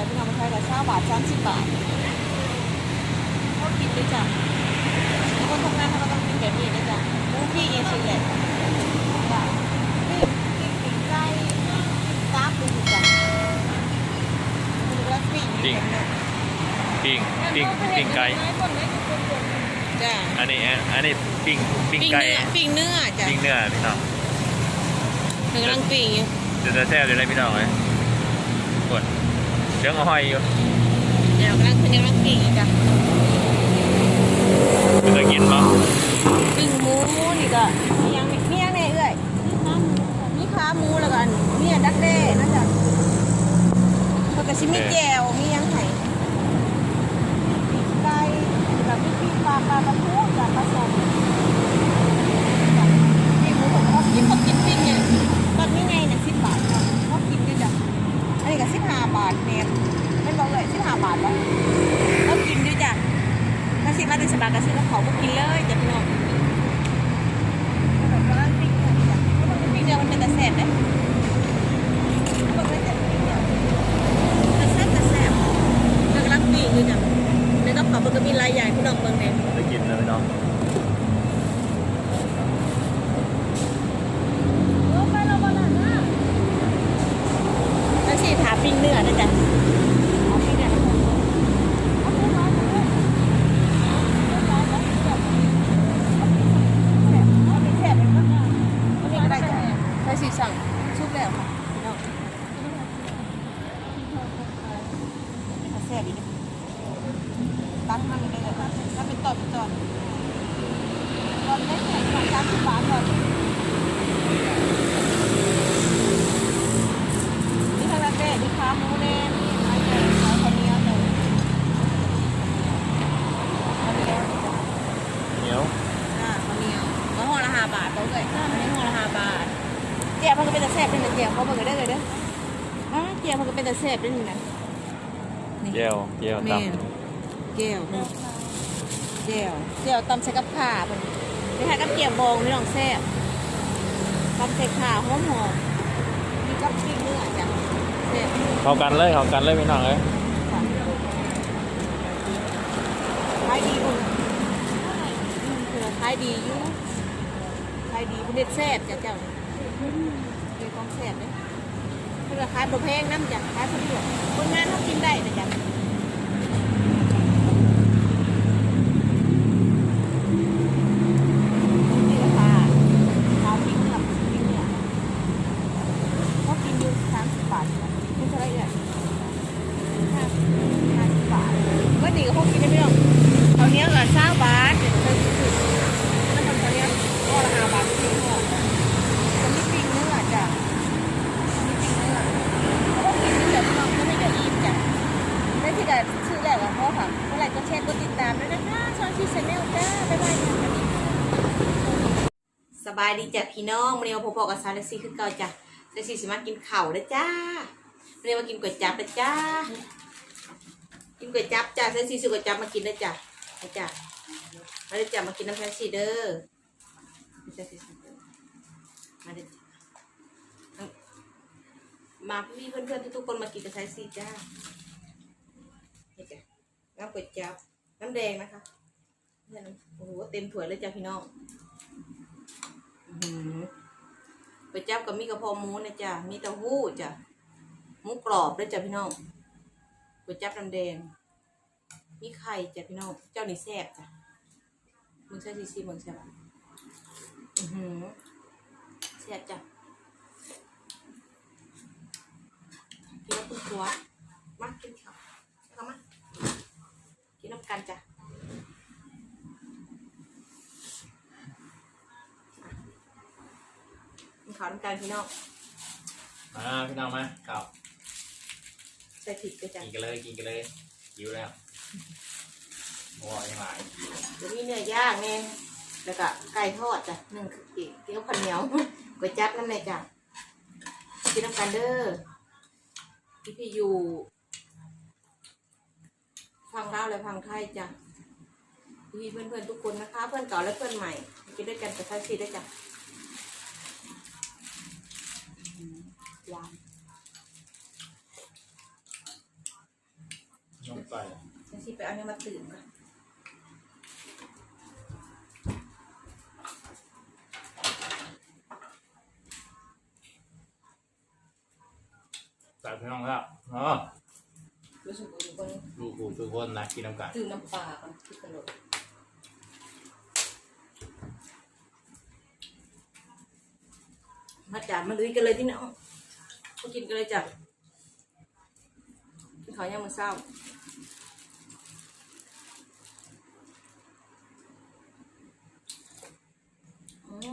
จ้ะพี่น้องมาขายกับเช้าบาทสามสิบบาทเขากินด้วยจ้ะคนทำงานเขาก็ต้องกินแบบนี้นะจ้ะหมูพี่เองสิแหละจ้ะนี่กินปิ้งไก่ตาปูจ้ะมีแล้วปิ้งปิ้งปิ้งปิ้งปิ้งไก่จ้ะอันนี้อันนี้ปิ้งปิ้งปิ้งไก่เนื้อปิ้งเนื้อจ้ะปิ้งเนื้อพี่น้องกำลังปิ้งอยู่เดี๋ยวจะแซ่บเลยพี่น้องเลยกด เดี๋ยวเอาห้อยอยู่เดี๋ยวกำลังกำลังปิ้งอยู่จ้ะเคยกินมั้งปิ้งหมูนี่ก็มียังมียังแน่เอ้ยมีขาหมูแล้วก็อันมีอันดักแด้นะจ๊ะแล้วก็สิมีแจ่วมียังไห้ไก่กับมีปีกปลาปลากระพุ้งจ้ะผสมจ้ะนี่หมูผมก็กินพอกินปิ้งเนี่ยตอนนี้ไงเนี่ยสิบบาทครับพอกินด้วยจ้ะอันนี้ก็สิบห้าบาทเนี่ยไม่บอกเลยสิบห้าบาทวะก็กินด้วยจ้ะถ้าสิมาถึงสบายก็ซื้อกับเขาก็กินเลยจ้ะพี่น้องแบบว่าปิ้งเนี่ยจ้ะปิ้งเดียวมันเป็นตะแสบเลยกเลยแต่ปิ้งเดียวตะแสบตะแสบกำลังปิ้งอยู่จ้ะในกระเป๋ามันก็มีลายใหญ่พี่น้องเบิ่งเนี่ย ไปกินเลยพี่น้อง แล้วสิถาปิ้งเนื้อนะจ๊ะเอาปิ้งเนื้อนะจ๊ะเอาปิ้งร้อยเลย แซ่บมันก็อันนี้ก็ได้จ้ะได้สีสั่งชุบแล้วค่ะพี่น้องแซ่บอีกตัดมันเลยเลยค่ะถ้าเป็นตอนเป็นตอนตอนได้แค่สองสามสิบบาทก่อนนี่ทางละแก่นี่ขาหมูแน่นี่ไม้แก่ไม้คนนี้เอาเลยเอาไปแล้วจ้ะเหนียวอ่าข้าวเหนียวก็ห่อละห้าบาทเขาเลยอันนี้ห่อละห้าบาทเจียวมันก็เป็นตะแซ่บเป็นตะเจียวเขาบอกกันได้เลยเด้ออ่าเจียวมันก็เป็นตะแซ่บด้วยนี่นะ นี่เจียวเจียวแม่ตับนเจียวนี่เจียวเจียวตำใส่กับข่ามันไม่ใช่กับเจียวบองไม่ลองแซ่บตำใส่ข่าหอมหอมๆมีกับปิ้งเนื้อจ้ะแซ่บเข้ากันเลยเข้ากันเลยพี่น้องเลยค่ะขายดีคุณขายดีอยู่ขายดีคุณเด็ดแซ่บจ้ะเจ้าเป็นของแซ่บเลย ขายบะแพงน้ำจ้ะขายคนเดียวคนงานเขากินได้นะจ้ะนี่ราคาเอาปิ้งเนื้อปิ้งเนื้อเขากินอยู่สามสิบบาทจ้ะคุณเท่าไหรเนี่ย ห้าห้าสิบบาทเมื่อนี้ก็พวกกินได้ไม่หรอกเขาเนี้ยก็เช้าบาทเดี๋ยวเราซื้อแล้วมันเขาเนี้ยก็ละห้าบาทจริงเหรอจะไม่ปิ้งเนื้อจ้ะไม่ปิ้งเนื้อเพราะว่ากินเนื้อพี่น้องก็ไม่ได้อิ่มจ้ะได้ที่ได้ชื่อแรกอะพ่อค่ะเมื่อไหร่ก็แชร์กดติดตามด้วยนะคะช่องชีชแนลจ้าบ๊ายบายค่ะสวัสดีค่ะส บายดีจ้ะพี่น้องวันนี้มาพบกับซาเลซี่คือเก่าจ้ะเลซี่สามารถกินข้าได้จ้าวันนี้มากินก๋วยจั๊บได้จ้า กินก๋วยจั๊บจ้าเส้นซีสูก๋วยจั๊บมากินได้จ้ะได้จ้ะมาได้จ้ะมากินน้ำแข็งซีเด้อไม่ใช่ซีสูมาได้จ้ะเอามาพี่เพื่อนๆทุกๆคนมากินกับไซซีจ้านี่จ้ะน้ำก๋วยจั๊บน้ำแดงนะคะโอ้โหเต็มถ้วยเลยจ้ะพี่น้อง อื้อหือก๋วยจั๊บกับมีกระเพาะหมูนะจ้ะมีเต้าหู้จ้ะหมูกรอบด้วยจ้ะพี่น้องก๋วยจั๊บน้ำแดงมีไข่จ้ะพี่น้องเจ้านี่แซ่บจ้ะมึงใช่ซีซีมึงใช่ปะอือหือแซ่บจ้ะกินแล้วคุณตัวมากินข้าวเข้ามากินน้ำกันจ้ะกิน ข้าวน้ำกันพี่น้องอ่าพี่น้องมาข้าวใส่ผิดไปจ้ะกินกันเลยกินกันเลยหิวแล้วโอ้ยยังไงเดี๋ยวมีเนื้อย่างไงแล้วก็ไก่ทอดจ้ะหนึ่งคือกินกินกับข้าวเหนียวก๋วยจั๊บน้ำเลยจ้ะกินน้ำกันเด้อพี่พี่อยู่ฟังเล่าวและฟังไทยจ้ะพี่เพื่อนเพื่อนๆทุกคนนะคะ เพื่อนเก่าและเพื่อนใหม่กินด้วยกันกับไทยซีได้วยจ้ะอืมหวาน นี้มาตื่นก่อนใส่พี่น้องแล้วเนาะรู้สึกว่าทุกคนลูกกูทุกคนนะกินน้ำกันตื่นน้ำปลาก่อนคิดตลกมาจับมาลุยกันเลยที่น้องมากินกันเลยจ้ะกินข้าวย่างมื้อเช้า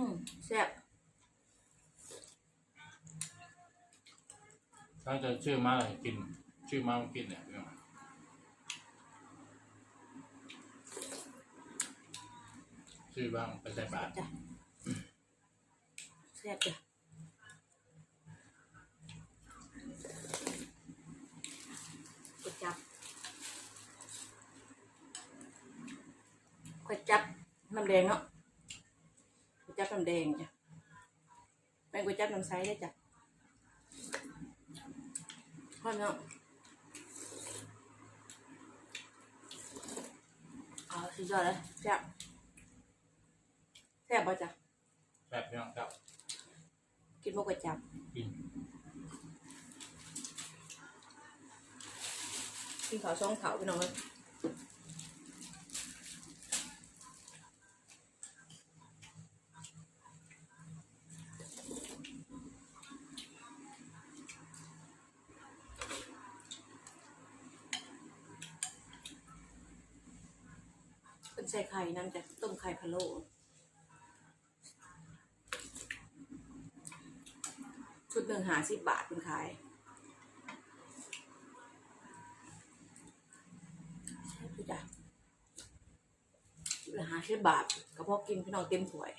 มแซ่บถ้าจะชื่อมาเลยกิน ชื่อมากินเนี่ยพี่น้องชื่อบ้างไปใส่บาตรจ้ะแซ่บจ้ะก๋วยจับก๋วยจับน้ำแดงเนาะก๋วยจับน้ำ แดงจ้ะเป็นก๋วยจับน้ำใสได้จ้ะพ่อเนาะเอาสุดยอดเลยแซ่บแซ่บป่ะจ้ะแบบพี่น้องครับ กินพวกก๋วยจับกิน กินข้าวซองเขาพี่น้องเลยเป็นใส่ไข่นั่นจะต้มไข่พะโล้ ชุดหนึ่งหาสิบบาทคุณขายใช่พี่จ้ะเหลือหาสิบบาทกระเพาะกินพี่น้องเต็มถ้วย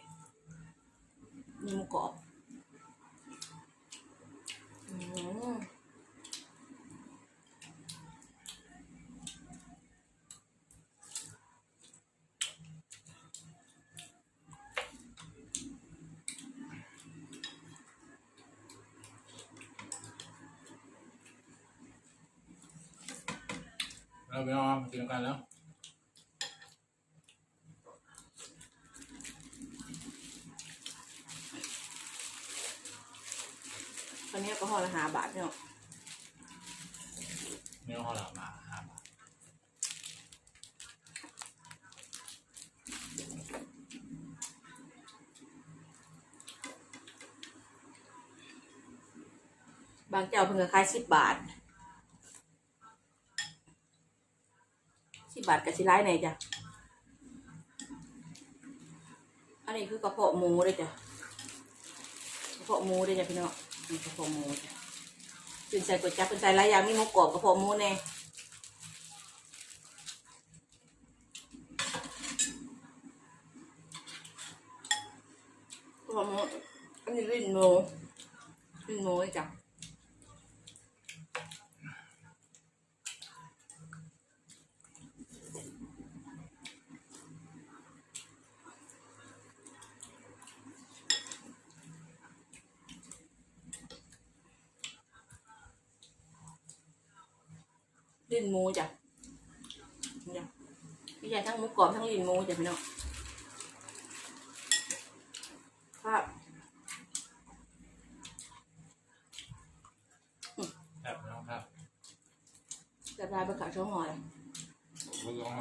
มีหมูกรอบอืม แล้วพี่น้องมากินกันแล้วตอนนี้ก็ห่อละหาบาทพี่น้องเนื้อห่อหลามมาห้าบาทบางเจ้าเพิ่งก็ขายสิบบาท บาทกับสิร้ายไหนจ้ะ อันนี้คือกระเพาะหมูเลยจ้ะ กระเพาะหมูเลยจ้ะพี่น้องนี่กระเพาะหมูจ้ะเป็นใส่ก๋วยจั๊บเป็นใส่หลายอย่างมีหมูกรอบกระเพาะหมูแน่กระเพาะหมูอันนี้ลิ้นหมูลิ้นหมูเลยจ้ะ ลิ้นหมูจ้ะจ้ะพี่ใหญ่ทั้งหมูกรอบทั้งลิ้นหมูจ้ะพี่น้องครับครับพี่น้องครับจะลายไปขายช่องหอยบุญห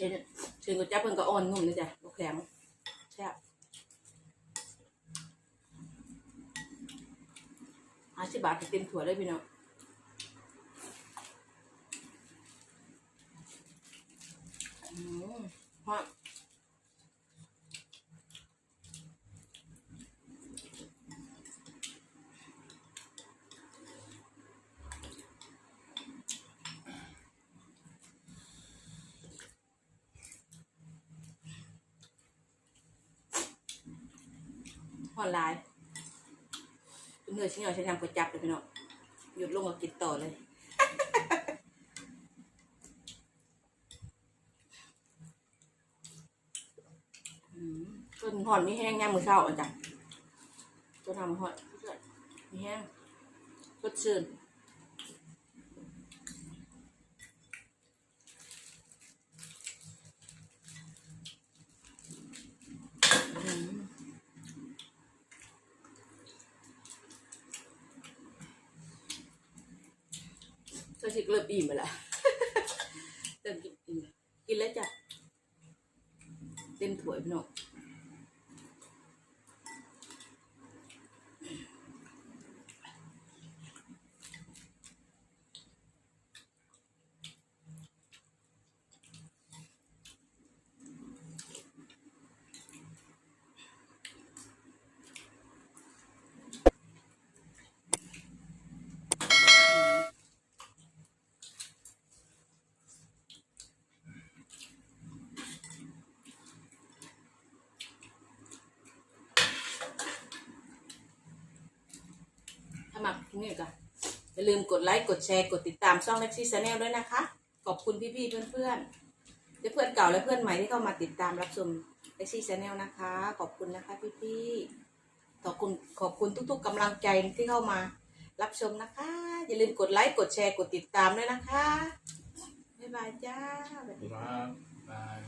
เช่นเช่นก็จั๊บเพิ่นก็อ่อนนุ่มนะจ้ะบ่แข็งแซ่บห้าสิบบาทก็เต็มถั่วเลยพี่น้องอืมฮะ ออนไลน์เนเนื้อชิ้นใหญ่ชิ้นยำก๋วยจับเลยพี่น้องหยุดลงมากินต่อเลยต้นหอนไม่แห้งย่างมือเช้าอะจ้ะตัวทำหอนไม่แห้งสดชื่นอืม ก็ชิเริ่มอิ่มไปละเติมกินกินแล้วจ้ะเต็มถ้วยพี่น้อง มาคลิปนี้ก็อย่าลืมกดไลค์กดแชร์กดติดตามช่อง Lexi Channel ด้วยนะคะ ขอบคุณพี่ๆเพื่อนๆและเพื่อนเก่าและเพื่อนใหม่ที่เข้ามาติดตามรับชม Lexi Channel นะคะ ขอบคุณนะคะพี่ๆขอบคุณขอบคุณทุก ๆกำลังใจที่เข้ามารับชมนะคะ อย่าลืมกดไลค์กดแชร์กดติดตามด้วยนะคะบ๊ายบายจ้าสวัสดีบาย